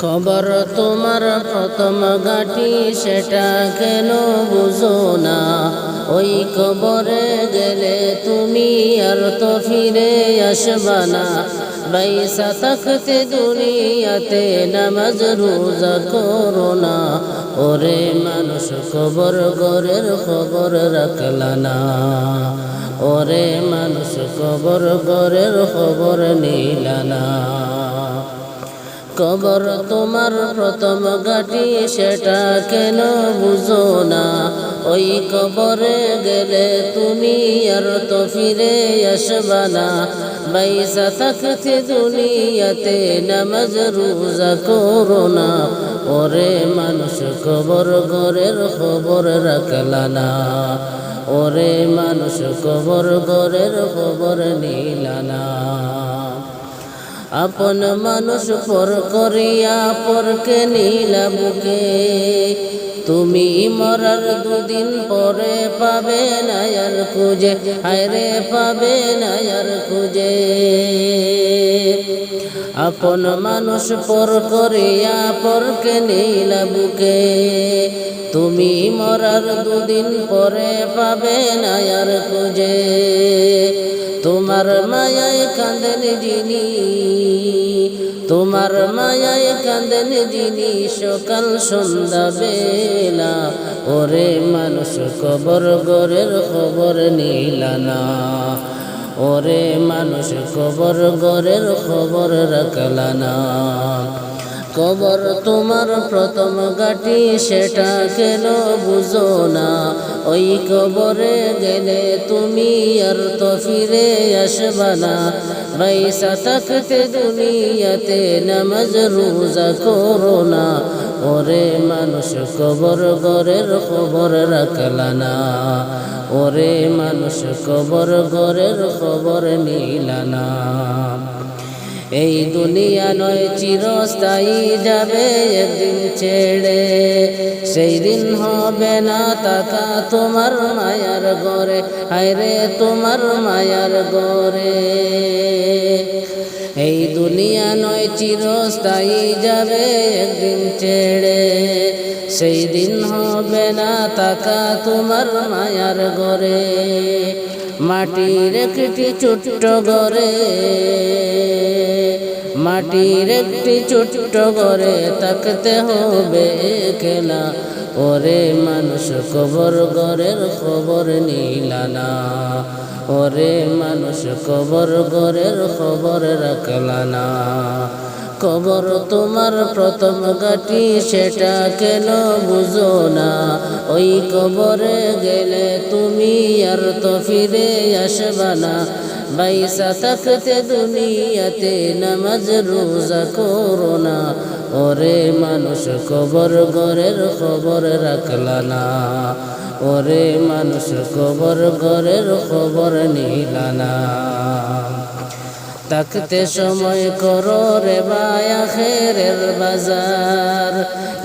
খবর তোমার প্রথম ঘাটি, সেটা কেন বুঝো না? ওই কবরে গেলে তুমি আর তো ফিরে আসবা না। বাইসা থাকতে দুনিয়াতে নামাজ রোজা করো না। ওরে মানুষ কবর গরের খবর রাখলা না। ওরে মানুষ কবর গরের খবর নিলা না। কবর তোমার প্রথম গাটি সেটা কেন বুঝো না? ওই কবরে গেলে তুমি আর তো ফিরে আসবা না। বাইসা থাকতে দুনিয়াতে, নামাজ রোজা করো না। ওরে মানুষ, কবর ঘরের খবর রাখলা না। ওরে মানুষ, কবর গরের খবর নিলা না। আপন মানুষ পর করিয়া পরকে নীলা বুকে। তুমি মরার দুদিন পরে পাবে নায়ার খুঁজে। হায়রে পাবে নায়ার খুঁজে। আপন মানুষ পর করিয়া পরকে নীলা বুকে। তুমি মরার দুদিন পরে পাবে নায়ার খুঁজে। তোমার মায়ায় কাঁদেন যিনি, তোমার মায়ায় কাঁদেন যিনি, সকাল সন্ধ্যা বেলা, ওরে মানুষ কবর গরের খবর নিলানা ওরে মানুষ কবর গরের খবর রাখলানা কবর তোমার প্রথম গাটি সেটা কেন বুঝো না। ওই কবরে গেলে তুমি আর তো ফিরে আসবা না। থাকতে দুনিয়াতে নামাজ রোজা করো না। ওরে মানুষ কবর গরের খবর রাখলা না। ওরে মানুষ কবর গরের খবর নিলা না। এই দুনিয়া নয় চিরস্থায়ী যাবে একদিন ছেড়ে। সেই দিন হবে না তাকা তোমার মায়ার গরে হায়রে তোমার মায়ার গরে এই দুনিয়া নয় চিরস্থায়ী যাবে একদিন ছেড়ে। সেই দিন হবে না তাকা তোমার মায়ার গরে মাটির একটি ছোট্ট গরে মাটির একটি ছোট্ট ঘরে থাকতে হবে কেনা ওরে মানুষ, কবর ঘরের খবর নিলানা ওরে মানুষ, কবর ঘরের খবর রাখলানা কবর তোমার প্রথম গাটি সেটা কেন বুঝো না। ওই কবরে গেলে তুমি আর তো ফিরে আসবা না। বাইসা থাকতে দুনিয়াতে নামাজ রোজা করো না। ওরে মানুষ, কবর ঘরের খবর রাখলা না। ওরে মানুষ, কবর ঘরের খবর নিলা না। থাকতে সময় করো রে বায়া খেরের বাজার।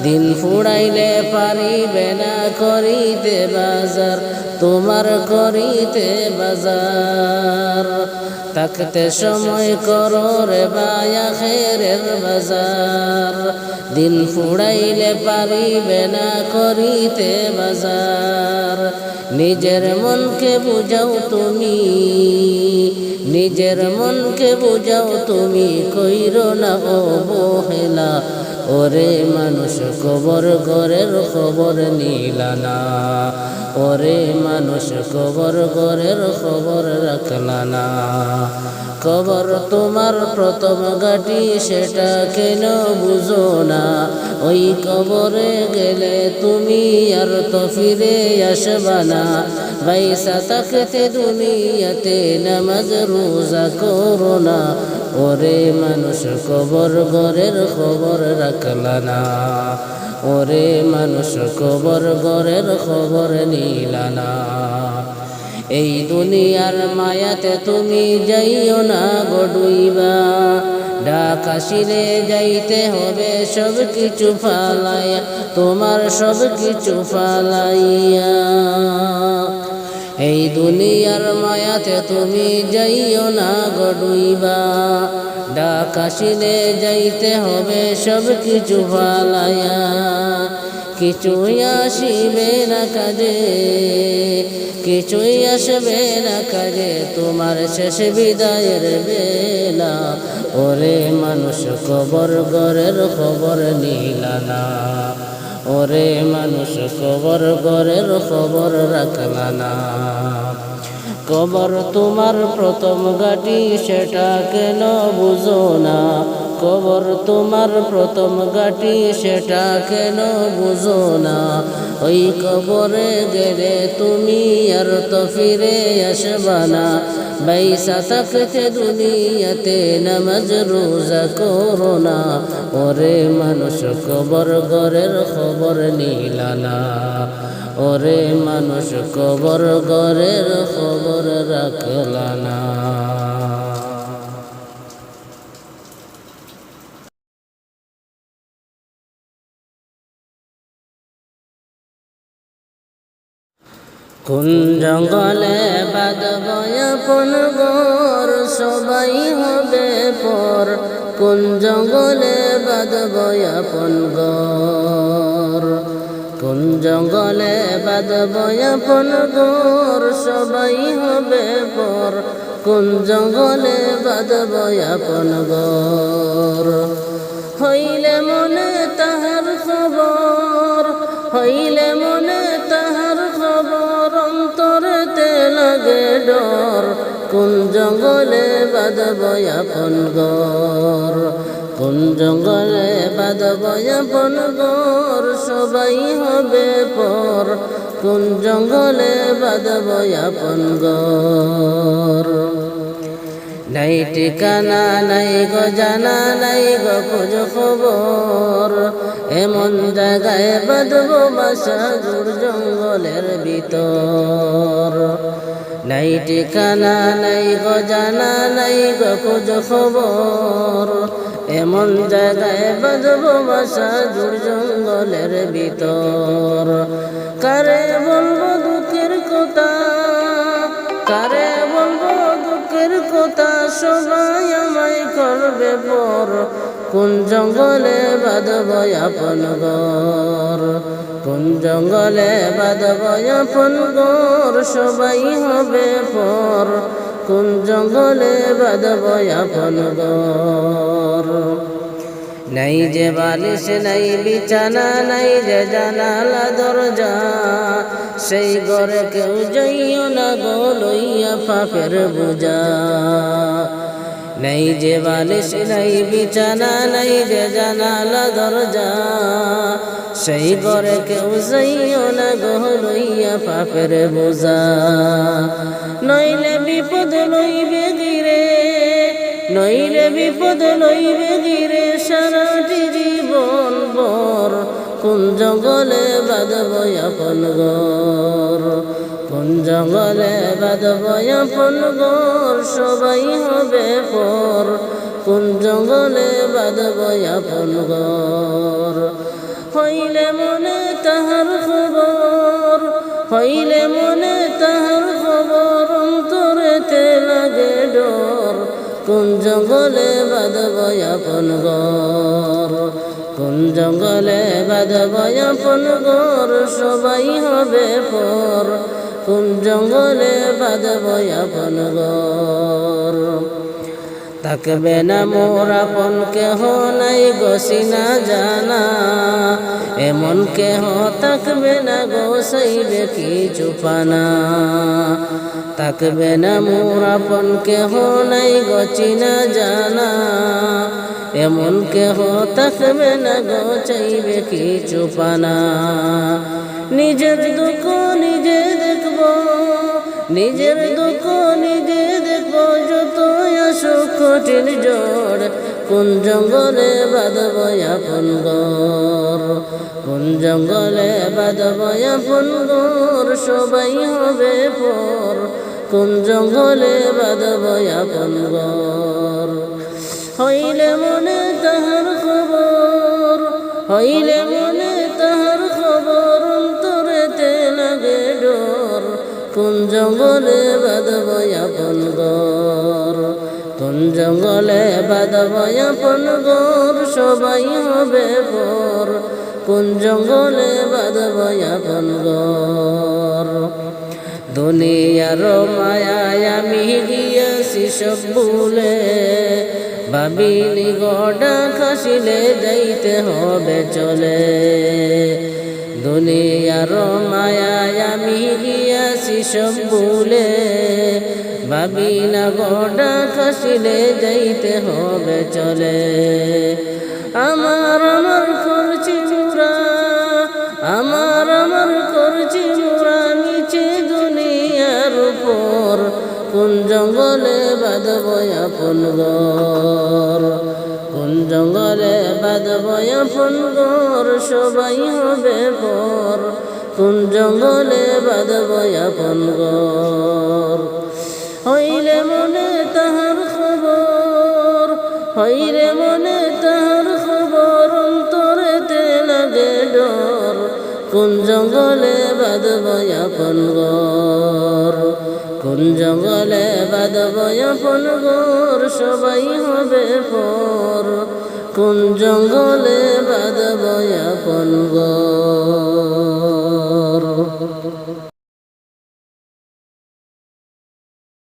দিন ফুড়াইলে পারিবে না করিতে বাজার, তোমার করিতে বাজার। থাকতে সময় করো রে বায়া খেরের বাজার। দিন ফুড়াইলে পারিবে না করিতে বাজার। নিজের মনকে বুঝাও তুমি। নিজের মনকে বুঝাও, তুমি কইর না অবহেলা ওরে মানুষ, কবর ঘরের খবর নিলা না ওরে মানুষ, কবর ঘরের খবর রাখলা না কবর তোমার প্রথম গাটি সেটা কেন বুঝো না? ওই কবরে গেলে তুমি আর তো ফিরে আসবা না। বাইসা থাকতে দুনিয়াতে নামাজ, রোজা করো না। ওরে মানুষ, কবর ঘরের খবর রাখলা না। ওরে মানুষ, কবর ঘরের খবর নিলা না। এই দুনিয়ার মায়াতে তুমি যাইও না গডুইবা ডাক যাইতে হবে, সব কিছু ফালাইয়া, তোমার সব কিছু ফালাইয়া। এই দুনিয়ার মায়াতে তুমি যাইও না গডুইবা ডাক আসিলে যাইতে হবে, সব কিছু ভালায়া কিছুই আসিবে না কাজে। কিছুই আসবে না কাজে, তোমার শেষ বিদায়ের বেলা। ওরে মানুষ, কবর গরের খবর নিলানা ওরে মানুষ, কবর গরের খবর রাখলানা কবর তোমার প্রথম গাটি সেটা কেন বুঝো না? কবর তোমার প্রথম গাটি সেটা কেন বুঝো না? ওই কবরে গেলে তুমি আর তো ফিরে আসবা না। বাইসা থাকতে দুনিয়াতে নামাজ, রোজা করো না। ওরে মানুষ, কবর গরের খবর নিলানা ওরে মানুষ, কবর গরের খবর রাখলানা কোন জঙ্গলে বাদব আপন গর সবাই হবে পর। কোন জঙ্গলে বাদব আপন গর কোন জঙ্গলে বাদব আপন গর সবাই হবে পর। কোন জঙ্গলে বাদব আপন গর হইলে মনে ডর কোন জঙ্গলে বাদব আপন গর কোন জঙ্গলে বাদব আপন গর সবাই হবে পর। কোন জঙ্গলে বাদব আপন গর নাই ঠিকানা নাই গো, জানা নাই গো, খোঁজ খবর। এমন জায়গায় বাঁধব বাসা জঙ্গলের ভিতর। নাই ঠিকানা নাই গো জানা নাই গো খোঁজ খবর। এমন জায়গায় বাঁধব বাসা জুর জঙ্গলের ভিতর। কারে বলব দুঃখের কথা? কারে বলব দুঃখের কথা? সবাই আমায় করবে পর। কোন জঙ্গলে বাঁধব আপন গর কোন জঙ্গলে বাঁধব আপন গর সবাই হবে পর। কোন জঙ্গলে বাঁধব আপন গর নাই যে বালিশ, নাই বিছানা, নাই যে জানালা, দরজা। সেই ঘরে কেউ যাইও না গো, লইয়া পাপের বোঝা। নাই যে বালিশ নাই, বিছানা নাই যে জানালা, দরজা। সেই ঘরে কেউ যাইও না গো লইয়া পাপের বোঝা। নইলে বিপদ লইবে গিরে নইলে বিপদ লইবে গিরে সারাটি জীবন বর কোন জঙ্গলে বাদব আপন গর কোন জঙ্গলে বাদব আপন গর সবাই হবে পর। কোন জঙ্গলে বাদব আপন গর হইলে মনে তাহার খবর, হইলে মনে তাহার খবর, অন্তরেতে লাগে ডর। কোন জঙ্গলে বাদব আপন গর কোন জঙ্গলে বাদব আপন গর সবাই হবে পর। কোন জঙ্গলে বাদব আপন গর থাকবে না মোর আপন কেহ নাই গসিনা জানা। এমন কেহ থাকবে না গোসাইবে কিছু পানা। থাকবে না মোর আপন কেহ নাই গচিনা জানা। এমন কেহ থাকবে না গো, চাইবে কিছু পানা। নিজের দুঃখ নিজে দেখব, নিজের দুঃখ নিজে দেখব যত আসুক কঠিন জোড় কোন জঙ্গলে বাদব আপন গর? কোন জঙ্গলে বাদব আপন গর? সবাই হবে পর। কোন জঙ্গলে বাদব আপন গর? হইলে মনে তাহার খবর, হইলে মনে তাহার খবর, অন্তরেতে লাগে ডর। কোন জঙ্গলে বাদব আপন গর কোন জঙ্গলে বাদব আপন গর সবাই হবে পর কোন জঙ্গলে বাদব আপন গর দুনিয়ার মায়ায় আমি গিয়েছি সব ভুলে। ভাবিনি গডা খাসিলে যাইতে হবে চলে। দুনিয়ার মায়ায় আমি গিয়াছি সব ভুলে। ভাবি না গডা খাসিলে যাইতে হবে চলে। আমার আমার করছি মুরা, আমার আমার করছি কোন জঙ্গলে বাদবয়া আপন গর কোন জঙ্গলে বাদবয়া আপন গর সবাই হবে পর। কোন জঙ্গলে বাদবয়া আপন গর কোন জঙ্গলে বাদব আপন গর কোন জঙ্গলে বাদব আপন গর সবাই হবে পর। কোন জঙ্গলে বাদব আপন গর